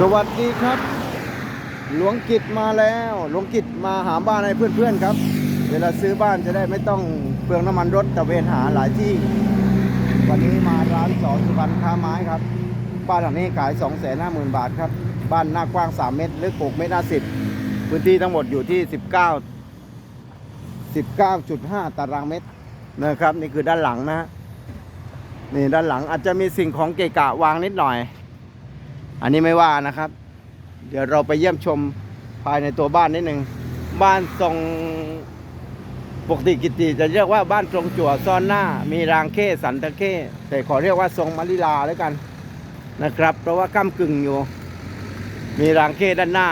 สวัสดีครับ หลวงกิจมาแล้ว หลวงกิจมาหาบ้านให้เพื่อนๆครับ เวลาซื้อบ้านจะได้ไม่ต้องเปลืองน้ำมันรถตะเวนหาหลายที่ วันนี้มาร้านสอนสุพรรณค้าไม้ครับ บ้านหลังนี้ขาย 2 5 0 0 0 0 บาทครับ บ้านหน้ากว้าง 3 เมตรลึก6เมตร50พื้นที่ทั้งหมดอยู่ที่ 19 19.5 ตารางเมตรนะครับ นี่คือด้านหลังนะฮะนี่ด้านหลังอาจจะมีสิ่งของเกะกะวางนิดหน่อย อันนี้ไม่ว่านะครับ เดี๋ยวเราไปเยี่ยมชมภายในตัวบ้านนิดหนึ่งบ้านทรงปกติกิติจะเรียกว่าบ้านทรงจั่วซ่อนหน้า มีรางเข้สันตะเข้แต่ขอเรียกว่าทรงมะลิลาแล้วกันนะครับ เพราะว่าก้ากึ่งอยู่ มีรางเข้ด้านหน้า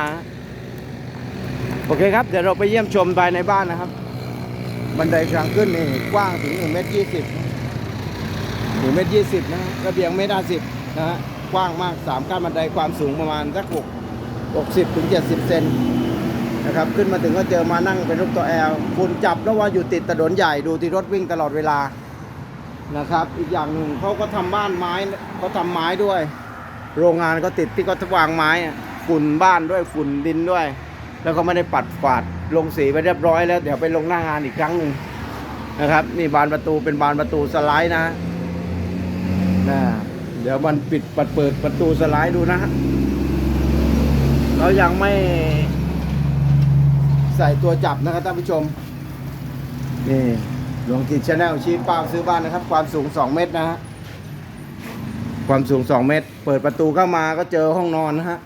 โอเคครับ เดี๋ยวเราไปเยี่ยมชมภายในบ้านนะครับ บันไดทางขึ้นนี่กว้างถึง1เมตรยี่สิบหนึ่งเมตรยี่สิบนะฮะระเบียงเมตรห้าสิบนะฮะ กว้างมากสามขั้นบันไดความสูงประมาณสักหกหกสิบถึงเจ็ดสิบเซนนะครับขึ้นมาถึงก็เจอมานั่งเป็นรูปตัวแอลคุณจับแล้วว่าอยู่ติดถนนใหญ่ดูที่รถวิ่งตลอดเวลานะครับ อีกอย่างหนึ่งเขาก็ทำบ้านไม้เขาทำไม้ด้วย โรงงานก็ติดที่เขาวางไม้ฝุ่นบ้านด้วยฝุ่นดินด้วย แล้วก็ไม่ได้ปัดกวาดลงสีไปเรียบร้อยแล้วเดี๋ยวไปลงหน้างานอีกครั้งหนึ่งนะครับนี่บานประตูเป็นบานประตูสไลด์นะนะ เดี๋ยวมันปิดปัดเปิดประตูสไลด์ดูนะฮะเรายังไม่ใส่ตัวจับนะครับท่านผู้ชม นี่หลวงกิจชาแนลชี้เป้าซื้อบ้านนะครับ ความสูง 2 เมตรนะฮะ ความสูง 2 เมตร เปิดประตูเข้ามาก็เจอห้องนอนนะฮะ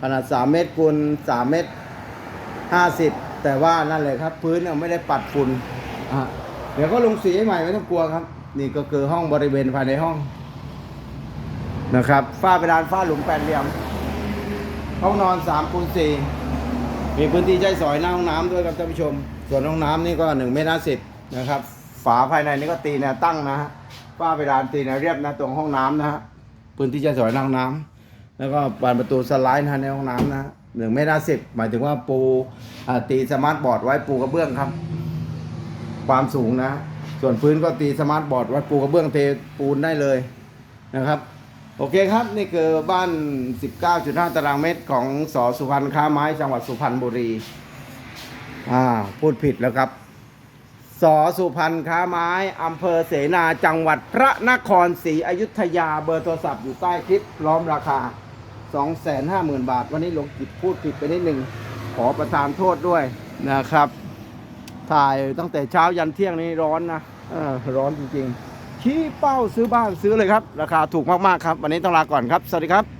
ขนาด 3 เมตรคูณ3เมตร 50 แต่ว่านั่นเลยครับ พื้นเนี่ยไม่ได้ปัดฝุ่นอะเดี๋ยวก็ลงสีให้ใหม่ไม่ต้องกลัวครับ นี่ก็คือห้องบริเวณภายในห้อง นะครับฝ้าเพดานฝ้าหลุมแปดเหลี่ยมห้องนอน3คูณ4มีพื้นที่ใช้สอยหน้าห้องน้ำด้วยครับท่านผู้ชม ส่วนห้องน้ำนี่ก็1เมตรสิบนะครับ ฝาภายในนี่ก็ตีแนวตั้งนะฮะฝ้าเพดานตีแนวเรียบนะตรงห้องน้ำนะฮะพื้นที่ใช้สอยหน้าห้องน้ำแล้วก็บานประตูสไลด์นะในห้องน้ำนะหนึ่งเมตรสิบหมายถึงว่าปูตีสมาร์ทบอร์ดไว้ปูกระเบื้องครับ ความสูงนะ ส่วนพื้นก็ตีสมาร์ทบอร์ดไว้ปูกระเบื้องเทปูนได้เลยนะครับ โอเคครับ นี่คือบ้าน 19.5 ตารางเมตรของสอสุพรรณค้าไม้จังหวัดสุพรรณบุรี อ่า พูดผิดแล้วครับ สอสุพรรณค้าไม้อำเภอเสนาจังหวัดพระนครศรีอยุธยาเบอร์โทรศัพท์อยู่ใต้คลิปพร้อมราคา 250,000 บาท วันนี้หลงกิจพูดผิดไปนิดหนึ่ง ขอประทานโทษด้วยนะครับ ถ่ายตั้งแต่เช้ายันเที่ยงนี้ร้อนนะเออร้อนจริงๆ ชี้เป้าซื้อบ้านซื้อเลยครับ ราคาถูกมากๆครับ วันนี้ต้องลาก่อนครับ สวัสดีครับ